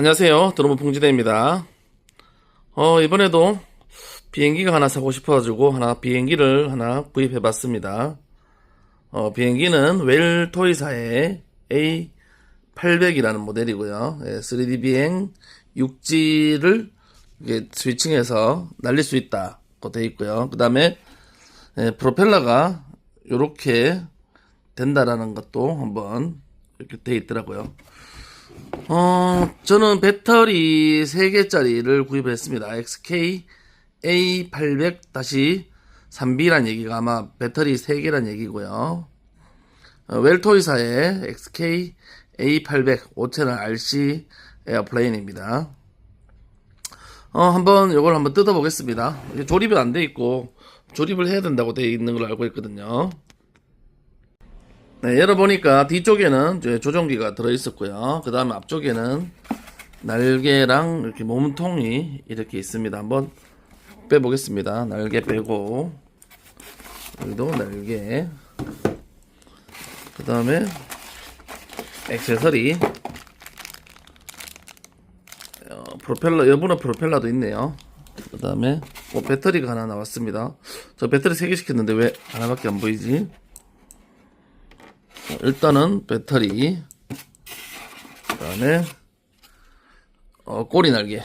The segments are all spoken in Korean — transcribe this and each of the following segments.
안녕하세요. 드로브 봉지대입니다. 어, 이번에도 비행기가 하나 사고 싶어가지고 하나 비행기를 하나 구입해 봤습니다. 어, 비행기는 웰토이사의 A800이라는 모델이고요. 예, 3D 비행 6G를 스위칭해서 날릴 수 있다고 되어 있고요. 그 다음에 예, 프로펠러가 이렇게 된다라는 것도 한번 이렇게 되어 있더라고요. 어, 저는 배터리 3개짜리를 구입을 했습니다. XK A800-3B란 얘기가 아마 배터리 3개란 얘기고요. 어, 웰토이사의 XK A800 5채널 RC 에어플레인입니다. 어, 한번 이걸 한번 뜯어보겠습니다. 조립이 안 돼 있고 조립을 해야 된다고 돼 있는 걸로 알고 있거든요. 네, 열어보니까 뒤쪽에는 조종기가 들어있었고요. 그 다음에 앞쪽에는 날개랑 이렇게 몸통이 이렇게 있습니다. 한번 빼보겠습니다. 날개 빼고, 여기도 날개. 그 다음에 액세서리. 어, 프로펠러, 여분의 프로펠러도 있네요. 그 다음에 어, 배터리가 하나 나왔습니다. 저 배터리 3개 시켰는데 왜 하나밖에 안 보이지? 일단은 배터리 그 다음에 어, 꼬리 날개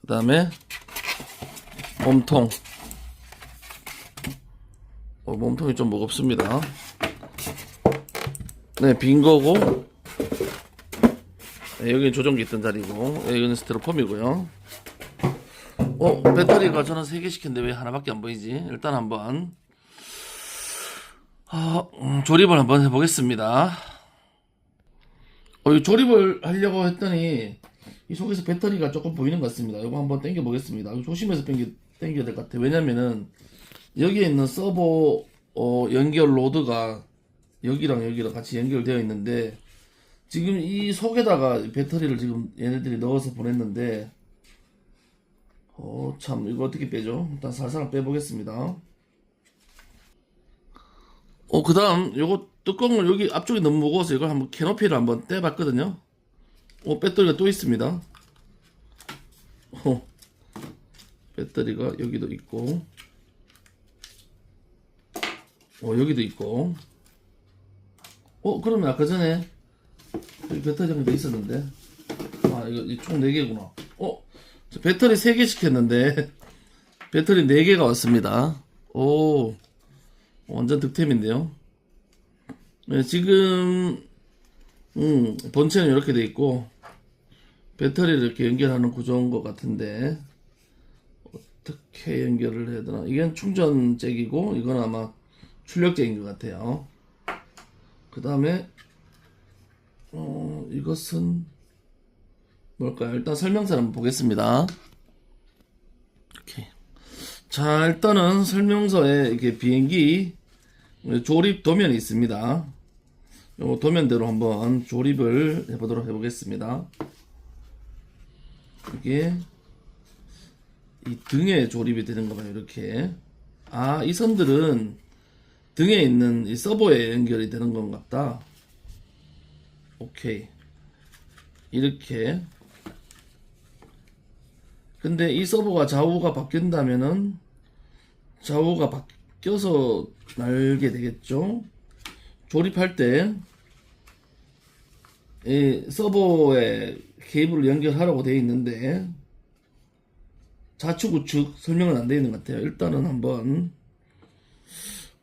그 다음에 몸통. 어, 몸통이 좀 무겁습니다. 네 빈 거고. 네, 여기는 조종기 있던 자리고 네, 여기는 스테로폼이고요. 어 배터리가 저는 3개 시켰는데 왜 하나밖에 안 보이지? 일단 한번 아, 음, 조립을 한번 해보겠습니다. 어, 이 조립을 하려고 했더니 이 속에서 배터리가 조금 보이는 것 같습니다. 이거 한번 당겨 보겠습니다. 조심해서 당겨, 당겨야 될 것 같아요. 왜냐면은 여기에 있는 서버 어, 연결 로드가 여기랑 여기랑 같이 연결되어 있는데 지금 이 속에다가 배터리를 지금 얘네들이 넣어서 보냈는데 어, 참 이거 어떻게 빼죠? 일단 살살 빼보겠습니다. 어, 그 다음, 요거 뚜껑을 여기 앞쪽이 너무 무거워서 이걸 한번 캐노피를 한번 떼봤거든요. 어, 배터리가 또 있습니다. 어, 배터리가 여기도 있고, 어, 여기도 있고, 어, 그러면 아까 전에 배터리 정도 있었는데, 아, 이거 총 4개구나. 어, 저 배터리 3개 시켰는데, 배터리 4개가 왔습니다. 오, 완전 득템인데요. 네, 지금 음, 본체는 이렇게 돼 있고 배터리를 이렇게 연결하는 구조인 것 같은데 어떻게 연결을 해야 되나? 이건 충전잭이고 이건 아마 출력잭인 것 같아요. 그 다음에 어, 이것은 뭘까요? 일단 설명서 한번 보겠습니다. 자, 일단은 설명서에 이렇게 비행기 조립 도면이 있습니다. 요 도면대로 한번 조립을 해보도록 해보겠습니다. 이게 이 등에 조립이 되는 거 봐요, 이렇게. 아, 이 선들은 등에 있는 이 서버에 연결이 되는 건 같다. 오케이. 이렇게. 근데 이 서버가 좌우가 바뀐다면은 좌우가 바뀌어서 날게 되겠죠. 조립할 때, 이 서버에 케이블을 연결하라고 되어 있는데, 좌측 우측 설명은 안 되어 있는 것 같아요. 일단은 한번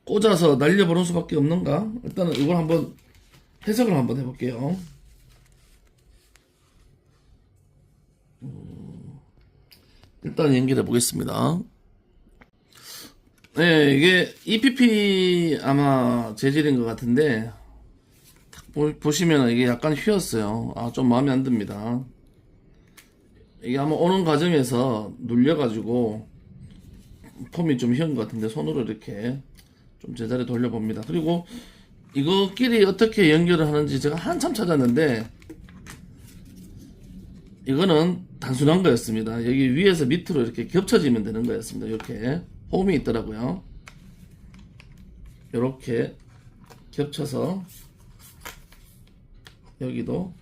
꽂아서 날려보는 수밖에 없는가? 일단은 이걸 한번 해석을 한번 해볼게요. 음, 일단 연결해 보겠습니다. 네, 이게 EPP 아마 재질인 것 같은데 보, 보시면 이게 약간 휘었어요. 아, 좀 마음에 안 듭니다. 이게 아마 오는 과정에서 눌려가지고 폼이 좀 휘은 것 같은데 손으로 이렇게 좀 제자리 돌려봅니다. 그리고 이거끼리 어떻게 연결을 하는지 제가 한참 찾았는데 이거는 단순한 거였습니다. 여기 위에서 밑으로 이렇게 겹쳐지면 되는 거였습니다. 이렇게 홈이 있더라고요. 이렇게 겹쳐서 여기도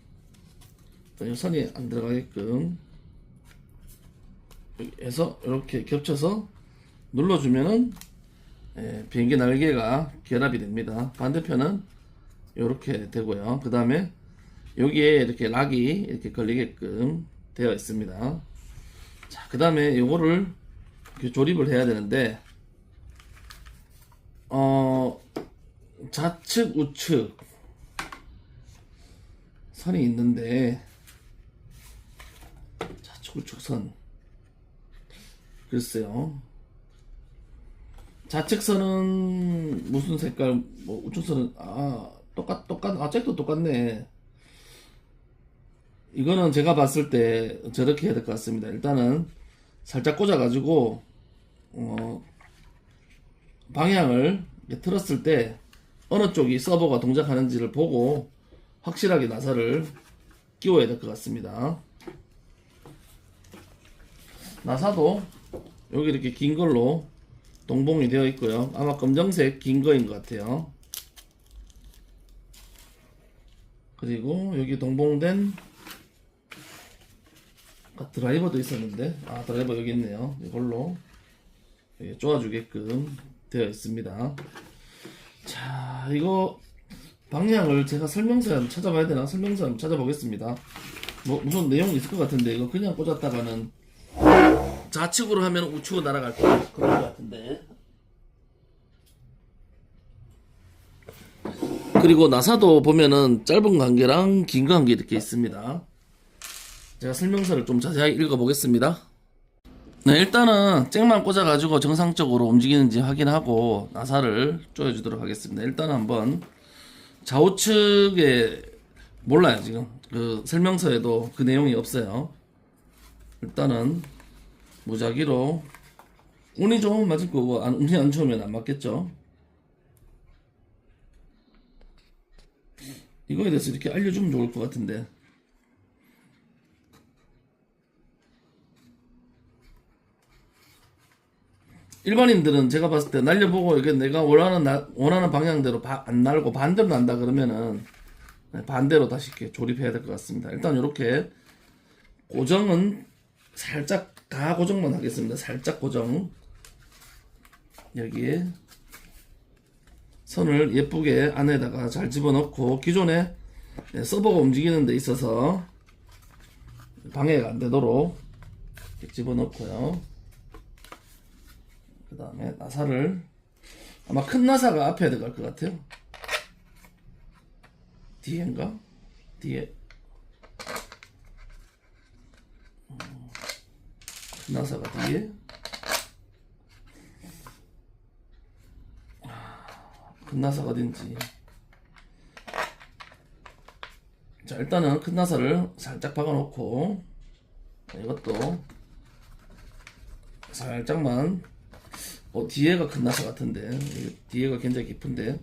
이 선이 안 들어가게끔 해서 이렇게 겹쳐서 눌러주면은 예, 비행기 날개가 결합이 됩니다. 반대편은 이렇게 되고요. 그 다음에 여기에 이렇게 락이 이렇게 걸리게끔 되어 있습니다. 자, 그 다음에 이렇게 조립을 해야 되는데, 어, 좌측, 우측 선이 있는데, 좌측, 우측 선. 글쎄요. 좌측선은 무슨 색깔, 뭐 우측선은 아 똑같 똑같 아직도 똑같네. 이거는 제가 봤을 때 저렇게 해야 될 것 같습니다. 일단은 살짝 꽂아 가지고 어, 방향을 틀었을 때 어느 쪽이 서버가 동작하는지를 보고 확실하게 나사를 끼워야 될 것 같습니다. 나사도 여기 이렇게 긴 걸로 동봉이 되어 있고요. 아마 검정색 긴 거인 것 같아요. 그리고 여기 동봉된 아까 드라이버도 있었는데 아 드라이버 여기 있네요. 이걸로 쪼아주게끔 되어 있습니다. 자 이거 방향을 제가 설명서에 한번 찾아봐야 되나 설명서 한번 찾아보겠습니다. 뭐 무슨 내용이 있을 것 같은데 이거 그냥 꽂았다가는 좌측으로 하면 우측으로 날아갈 거 그런 것 같은데. 그리고 나사도 보면은 짧은 관계랑 긴 관계 이렇게 있습니다. 제가 설명서를 좀 자세하게 읽어보겠습니다. 네, 일단은 잭만 꽂아가지고 정상적으로 움직이는지 확인하고 나사를 조여주도록 하겠습니다. 일단 한번 좌우측에 몰라요 지금 그 설명서에도 그 내용이 없어요. 일단은 무작위로 운이 좋으면 맞을 거고 안, 운이 안 좋으면 안 맞겠죠. 이거에 대해서 이렇게 알려주면 좋을 것 같은데. 일반인들은 제가 봤을 때 날려보고 이게 내가 원하는 나- 원하는 방향대로 바- 안 날고 반대로 난다 그러면은 네, 반대로 다시 이렇게 조립해야 될 것 같습니다. 일단 이렇게 고정은 살짝 다 고정만 하겠습니다. 살짝 고정. 여기에 선을 예쁘게 안에다가 잘 집어넣고 기존에 네, 서버가 움직이는 데 있어서 방해가 안 되도록 집어넣고요. 그 다음에 나사를 아마 큰 나사가 앞에 들어갈 것 같아요. 뒤에인가? 뒤에 큰 나사가 뒤에 큰 나사가 어딘지 자 일단은 큰 나사를 살짝 박아놓고 이것도 살짝만 어 뒤에가 큰 나사 같은데. 뒤에가 굉장히 깊은데.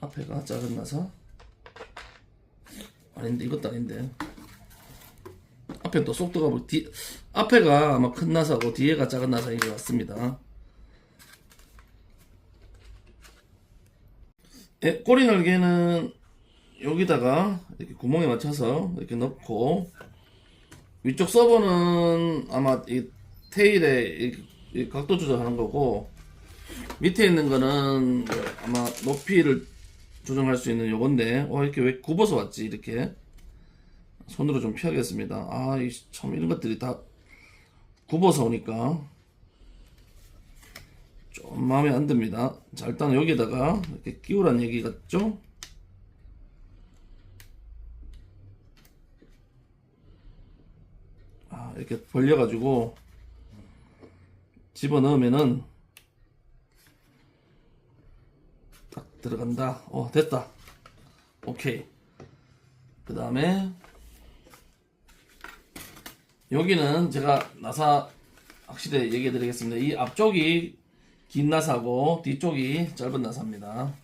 앞에가 작은 나사? 아닌데 이것도 아닌데. 앞에 또쏙 들어가고 뒤 앞에가 아마 큰 나사고 뒤에가 작은 나사인 것 같습니다. 예, 꼬리 날개는 여기다가 이렇게 구멍에 맞춰서 이렇게 넣고 위쪽 서버는 아마 이 테일에 이- 이 각도 조절하는 거고 밑에 있는 거는 뭐 아마 높이를 조정할 수 있는 요건데 어 이렇게 왜 굽어서 왔지 이렇게. 손으로 좀 피하겠습니다. 아이참 이런 것들이 다 굽어서 오니까 좀 마음에 안 듭니다 자 일단 여기다가 이렇게 끼우란 얘기 같죠 아 이렇게 벌려 가지고 집어 넣으면은 딱 들어간다. 어, 됐다. 오케이. 그 다음에, 여기는 제가 나사 확실히 얘기해 드리겠습니다. 이 앞쪽이 긴 나사고, 뒤쪽이 짧은 나사입니다.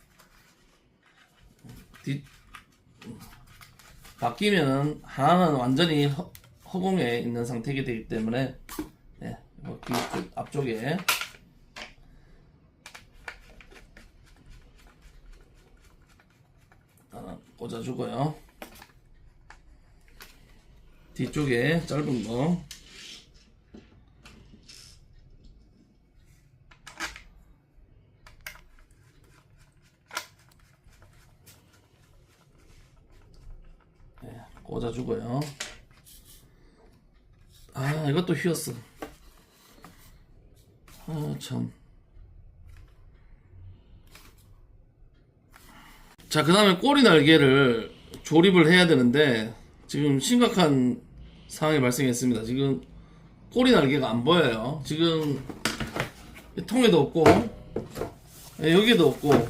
뒤, 바뀌면 하나는 완전히 허, 허공에 있는 상태가 되기 때문에 네, 뒤쪽 앞쪽에 하나 꽂아주고요. 뒤쪽에 짧은 거 네, 꽂아주고요. 아 이것도 휘었어. 아 참. 자, 그 다음에 꼬리 날개를 조립을 해야 되는데, 지금 심각한 상황이 발생했습니다. 지금 꼬리 날개가 안 보여요. 지금 이 통에도 없고, 예, 여기에도 없고,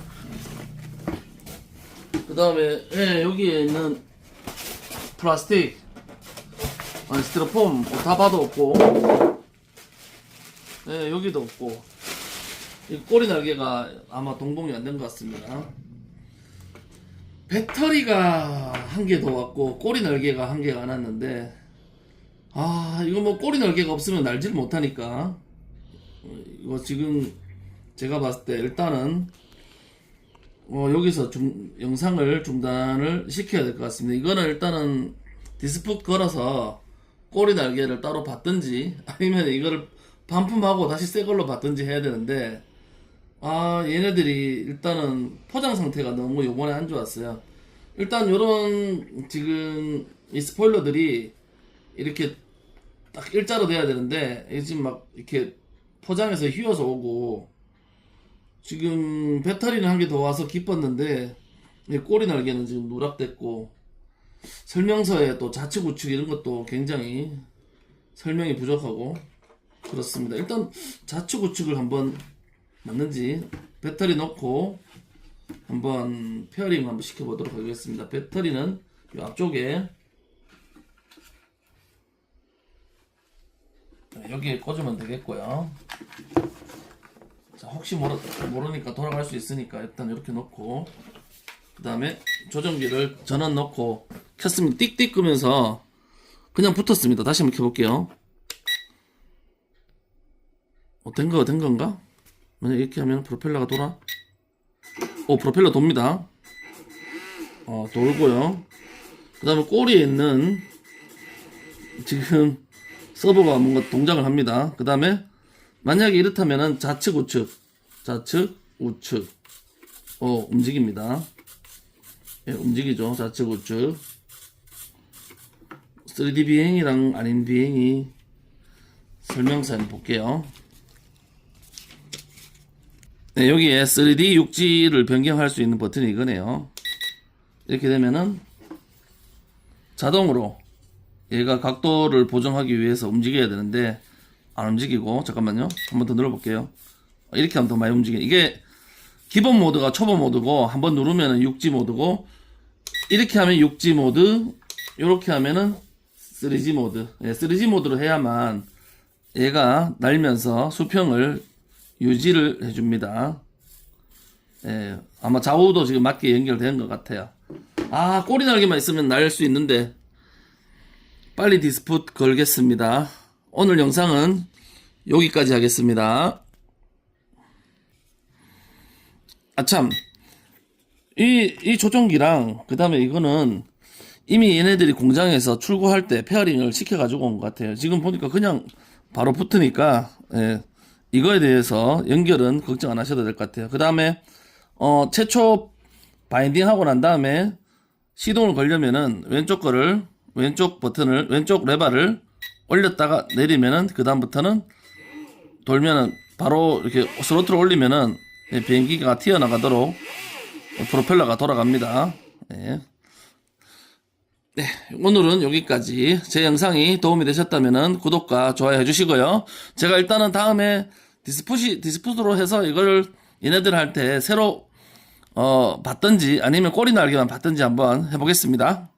그 다음에, 예, 여기에 있는 플라스틱, 아니, 스티로폼, 뭐다 봐도 없고, 예, 여기도 없고, 이 꼬리 날개가 아마 동봉이 안 된 것 같습니다. 배터리가 한 개 더 왔고 꼬리 날개가 한 개가 안 왔는데 아 이거 뭐 꼬리 날개가 없으면 날지를 못하니까 어, 이거 지금 제가 봤을 때 일단은 어, 여기서 중, 영상을 중단을 시켜야 될 것 같습니다. 이거는 일단은 디스풋 걸어서 꼬리 날개를 따로 받든지 아니면 이거를 반품하고 다시 새 걸로 받든지 해야 되는데 아, 얘네들이 일단은 포장 상태가 너무 요번에 안 좋았어요. 일단 요런 지금 이 스포일러들이 이렇게 딱 일자로 돼야 되는데 지금 막 이렇게 포장해서 휘어서 오고 지금 배터리는 한 개 더 와서 기뻤는데 이 꼬리 날개는 지금 누락됐고 설명서에 또 좌측 우측 이런 것도 굉장히 설명이 부족하고 그렇습니다. 일단 좌측 우측을 한번 맞는지 배터리 넣고 한번 페어링 한번 시켜보도록 하겠습니다. 배터리는 이 앞쪽에 네, 여기에 꽂으면 되겠고요. 자, 혹시 모르, 모르니까 돌아갈 수 있으니까 일단 이렇게 놓고 그 다음에 조정기를 전원 넣고 켰습니다. 띡띡 끄면서 그냥 붙었습니다. 다시 한번 켜볼게요. 어, 된 거, 된 건가? 만약 이렇게 하면 프로펠러가 돌아? 오, 프로펠러 돕니다. 어, 돌고요. 그 다음에 꼬리에 있는 지금 서버가 뭔가 동작을 합니다. 그 다음에 만약에 이렇다면은 좌측 우측, 좌측 우측, 어, 움직입니다. 예, 움직이죠. 좌측 우측. 3D 비행이랑 아닌 비행이 설명서 한번 볼게요. 네, 여기에 3D 육지를 변경할 수 있는 버튼이 이거네요. 이렇게 되면은 자동으로 얘가 각도를 보정하기 위해서 움직여야 되는데 안 움직이고 잠깐만요. 한번 더 눌러볼게요. 이렇게 하면 더 많이 움직여. 이게 기본 모드가 초보 모드고 한번 누르면은 육지 모드고 이렇게 하면 육지 모드, 이렇게 하면은 3G 모드. 예, 3G 모드로 해야만 얘가 날면서 수평을 유지를 해줍니다. 예, 아마 좌우도 지금 맞게 연결된 것 같아요. 아, 꼬리 날개만 있으면 날 수 있는데, 빨리 디스풋 걸겠습니다. 오늘 영상은 여기까지 하겠습니다. 아참, 이, 이 조종기랑, 그 다음에 이거는 이미 얘네들이 공장에서 출고할 때 페어링을 시켜가지고 온 것 같아요. 지금 보니까 그냥 바로 붙으니까, 예, 이거에 대해서 연결은 걱정 안 하셔도 될 것 같아요. 그 다음에, 어, 최초 바인딩 하고 난 다음에 시동을 걸려면은 왼쪽 거를, 왼쪽 버튼을, 왼쪽 레바를 올렸다가 내리면은, 그 다음부터는 돌면은 바로 이렇게 스로틀을 올리면은 예, 비행기가 튀어나가도록 프로펠러가 돌아갑니다. 예. 네, 오늘은 여기까지. 제 영상이 도움이 되셨다면 구독과 좋아요 해주시고요. 제가 일단은 다음에 디스푸시, 디스푸드로 해서 이걸 얘네들 할 때 새로, 어, 받든지 아니면 꼬리 날개만 받든지 한번 해보겠습니다.